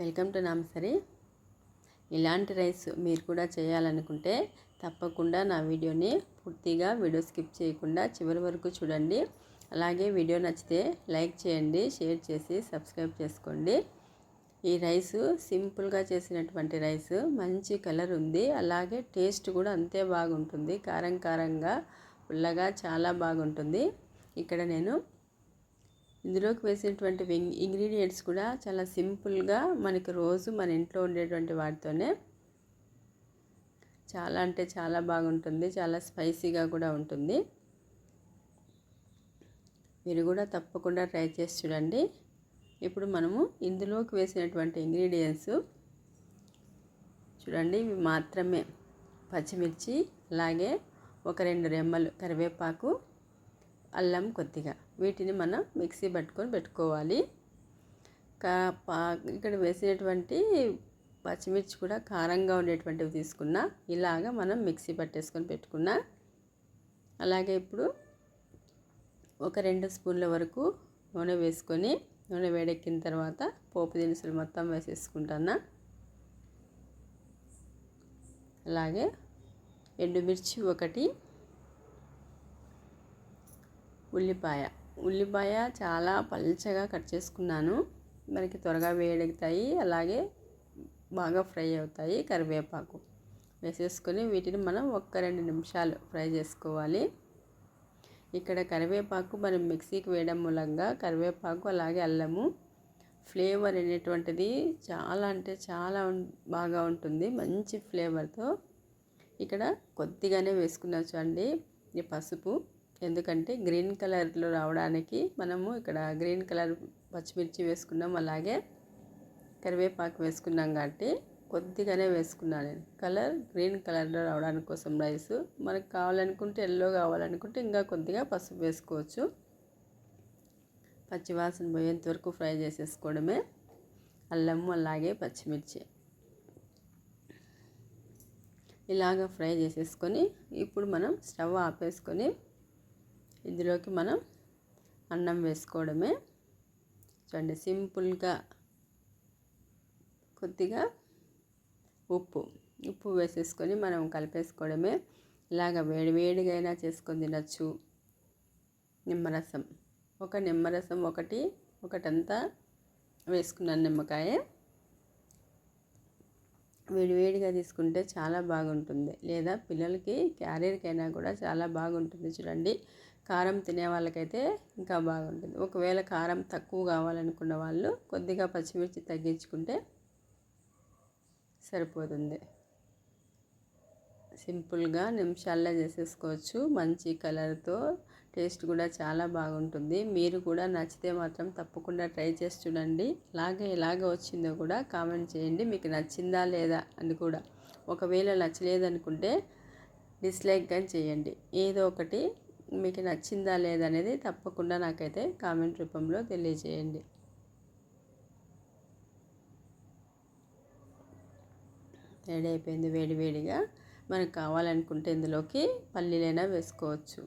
Welcome to నామసరి. ఇలాంటి rice మీరు కూడా చేయాలనుకుంటే తప్పకుండా నా వీడియోని పూర్తిగా వీడియో స్కిప్ చేయకుండా చివరి వరకు చూడండి. అలాగే వీడియో నచ్చితే లైక్ చేయండి షేర్ చేసి సబ్స్క్రైబ్ చేసుకోండి. ఈ రైస్ సింపుల్గా చేసినటువంటి రైస్ మంచి కలర్ ఉంది. అలాగే టేస్ట్ కూడా అంతే బాగుంటుంది. కారం కారంగా పుల్లగా చాలా బాగుంటుంది. ఇక్కడ నేను ఇందులోకి వేసినటువంటి ఇంగ్రీడియంట్స్ కూడా చాలా సింపుల్గా మనకి రోజు మన ఇంట్లో ఉండేటువంటి వాటితోనే చాలా అంటే చాలా బాగుంటుంది చాలా స్పైసీగా కూడా ఉంటుంది. మీరు కూడా తప్పకుండా ట్రై చేసి చూడండి. ఇప్పుడు మనము ఇందులోకి వేసినటువంటి ఇంగ్రీడియంట్స్ చూడండి ఇవి మాత్రమే పచ్చిమిర్చి అలాగే ఒక రెండు రెమ్మలు కరివేపాకు అల్లం కొద్దిగా. వీటిని మనం మిక్సీ పట్టుకొని పెట్టుకోవాలి. కా ఇక్కడ వేసినటువంటి పచ్చిమిర్చి కూడా కారంగా ఉండేటువంటివి తీసుకున్నా ఇలాగ మనం మిక్సీ పట్టేసుకొని పెట్టుకున్నా. అలాగే ఇప్పుడు ఒక రెండు స్పూన్ల వరకు నూనె వేసుకొని నూనె వేడెక్కిన తర్వాత పోపు దినుసులు మొత్తం వేసేసుకుంటాను. అలాగే ఎండుమిర్చి ఒకటి ఉల్లిపాయ. ఉల్లిపాయ చాలా పల్చగా కట్ చేసుకున్నాను. మనకి త్వరగా వేడెగుతాయి. అలాగే బాగా ఫ్రై అవుతాయి కరివేపాకు. వేసేసుకొని వీటిని మనం ఒక్క రెండు నిమిషాలు ఫ్రై చేసుకోవాలి. ఇక్కడ కరివేపాకు మనం మిక్సీకి వేయడం మూలంగా కరివేపాకు అలాగే అల్లము ఫ్లేవర్ అనేటువంటిది చాలా అంటే చాలా బాగా ఉంటుంది. మంచి ఫ్లేవర్తో ఇక్కడ కొద్దిగానే వేసుకున్నా అండి ఈ పసుపు. ఎందుకంటే గ్రీన్ కలర్లో రావడానికి మనము ఇక్కడ గ్రీన్ కలర్ పచ్చిమిర్చి వేసుకున్నాం. అలాగే కరివేపాకు వేసుకున్నాం కాబట్టి కొద్దిగానే వేసుకున్నాను నేను. కలర్ గ్రీన్ కలర్లో రావడానికి కోసం రైస్. మనకు కావాలనుకుంటే ఎల్లో కావాలనుకుంటే ఇంకా కొద్దిగా పసుపు వేసుకోవచ్చు. పచ్చివాసన పోయేంత వరకు ఫ్రై చేసేసుకోవడమే. అల్లము అలాగే పచ్చిమిర్చి. ఇలాగ ఫ్రై చేసేసుకొని ఇప్పుడు మనం స్టవ్ ఆపేసుకొని ఇందులోకి మనం అన్నం వేసుకోవడమే. చూడండి సింపుల్గా కొద్దిగా ఉప్పు ఉప్పు వేసేసుకొని మనం కలిపేసుకోవడమే. ఇలాగ వేడివేడిగా అయినా చేసుకొని తినచ్చు. నిమ్మరసం ఒక నిమ్మరసం ఒకటి ఒకటంతా వేసుకున్నాను నిమ్మకాయ. వేడివేడిగా తీసుకుంటే చాలా బాగుంటుంది. లేదా పిల్లలకి క్యారియర్కైనా కూడా చాలా బాగుంటుంది చూడండి. కారం తినే వాళ్ళకైతే ఇంకా బాగుంటుంది. ఒకవేళ కారం తక్కువ కావాలనుకున్న వాళ్ళు కొద్దిగా పచ్చిమిర్చి తగ్గించుకుంటే సరిపోతుంది. సింపుల్గా నిమిషాల్లో చేసేసుకోవచ్చు. మంచి కలర్తో టేస్ట్ కూడా చాలా బాగుంటుంది. మీరు కూడా నచ్చితే మాత్రం తప్పకుండా ట్రై చేసి చూడండి. అలాగే ఎలాగ వచ్చిందో కూడా కామెంట్ చేయండి. మీకు నచ్చిందా లేదా అని కూడా. ఒకవేళ నచ్చలేదనుకుంటే డిస్లైక్ కానీ చేయండి. ఏదో ఒకటి మీకు నచ్చిందా లేదా అనేది తప్పకుండా నాకైతే కామెంట్ రూపంలో తెలియజేయండి. రెడీ అయిపోయింది. వేడి వేడిగా మనకు కావాలనుకుంటే ఇందులోకి పల్లీలైనా వేసుకోవచ్చు.